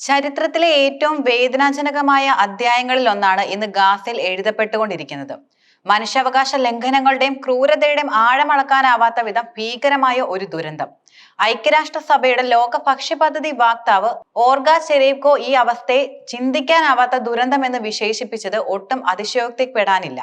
ചരിത്രത്തിലെ ഏറ്റവും വേദനാജനകമായ അധ്യായങ്ങളിൽ ഒന്നാണ് ഇന്ന് ഗാസയിൽ എഴുതപ്പെട്ടുകൊണ്ടിരിക്കുന്നത്. മനുഷ്യാവകാശ ലംഘനങ്ങളുടെയും ക്രൂരതയുടെയും ആഴമളക്കാനാവാത്ത വിധം ഭീകരമായ ഒരു ദുരന്തം. ഐക്യരാഷ്ട്രസഭയുടെ ലോക ഭക്ഷ്യ പദ്ധതി വാക്താവ് ഓർഗ ചെരേവ്കോ ഈ അവസ്ഥയെ ചിന്തിക്കാനാവാത്ത ദുരന്തം എന്ന് വിശേഷിപ്പിച്ചത് ഒട്ടും അതിശയോക്തിപ്പെടാനില്ല.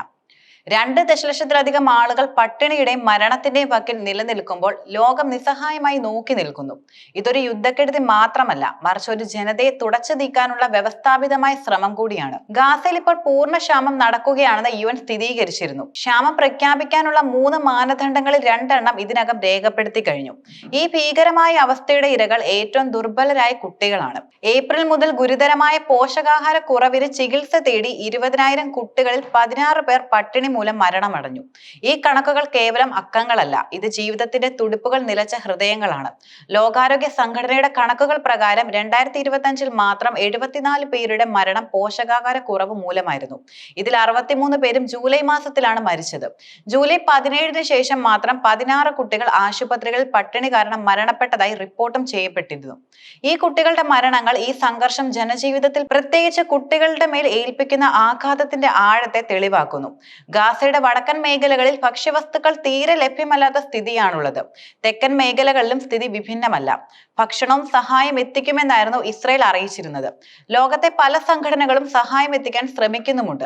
രണ്ട് ദശലക്ഷത്തിലധികം ആളുകൾ പട്ടിണിയുടെയും മരണത്തിന്റെയും വക്കിൽ നിലനിൽക്കുമ്പോൾ ലോകം നിസ്സഹായമായി നോക്കി നിൽക്കുന്നു. ഇതൊരു യുദ്ധക്കെടുതി മാത്രമല്ല മറിച്ച് ഒരു ജനതയെ തുടച്ചു നീക്കാനുള്ള വ്യവസ്ഥാപിതമായ ശ്രമം കൂടിയാണ്. ഗാസയിൽ ഇപ്പോൾ പൂർണ ക്ഷാമം നടക്കുകയാണെന്ന് യു എൻ സ്ഥിരീകരിച്ചിരുന്നു. ക്ഷാമം പ്രഖ്യാപിക്കാനുള്ള മൂന്ന് മാനദണ്ഡങ്ങളിൽ രണ്ടെണ്ണം ഇതിനകം രേഖപ്പെടുത്തി കഴിഞ്ഞു. ഈ ഭീകരമായ അവസ്ഥയുടെ ഇരകൾ ഏറ്റവും ദുർബലരായ കുട്ടികളാണ്. ഏപ്രിൽ മുതൽ ഗുരുതരമായ പോഷകാഹാര കുറവിന് ചികിത്സ തേടി ഇരുപതിനായിരം കുട്ടികളിൽ പതിനാറ് പേർ പട്ടിണി മൂലം മരണമടഞ്ഞു. ഈ കണക്കുകൾ കേവലം അക്കങ്ങളല്ല. ഇത് ജീവിതത്തിന്റെ തുടിപ്പുകൾ നിലച്ച ഹൃദയങ്ങളാണ്. ലോകാരോഗ്യ സംഘടനയുടെ കണക്കുകൾ പ്രകാരം രണ്ടായിരത്തി ഇരുപത്തി മാത്രം എഴുപത്തിനാല് പേരുടെ മരണം പോഷകാഹാര കുറവ് മൂലമായിരുന്നു. ഇതിൽ അറുപത്തിമൂന്ന് പേരും ജൂലൈ മാസത്തിലാണ് മരിച്ചത്. ജൂലൈ പതിനേഴിന് ശേഷം മാത്രം പതിനാറ് കുട്ടികൾ ആശുപത്രികളിൽ പട്ടിണി കാരണം മരണപ്പെട്ടതായി റിപ്പോർട്ടും ചെയ്യപ്പെട്ടിരുന്നു. ഈ കുട്ടികളുടെ മരണങ്ങൾ ഈ സംഘർഷം ജനജീവിതത്തിൽ പ്രത്യേകിച്ച് കുട്ടികളുടെ മേൽ ഏൽപ്പിക്കുന്ന ആഘാതത്തിന്റെ ആഴത്തെ തെളിവാക്കുന്നു. ഗാസയുടെ വടക്കൻ മേഖലകളിൽ ഭക്ഷ്യവസ്തുക്കൾ തീരെ ലഭ്യമല്ലാത്ത സ്ഥിതിയാണുള്ളത്. തെക്കൻ മേഖലകളിലും സ്ഥിതി വിഭിന്നമല്ല. ഭക്ഷണവും സഹായം എത്തിക്കുമെന്നായിരുന്നു ഇസ്രയേൽ അറിയിച്ചിരുന്നത്. ലോകത്തെ പല സംഘടനകളും സഹായം എത്തിക്കാൻ ശ്രമിക്കുന്നുമുണ്ട്.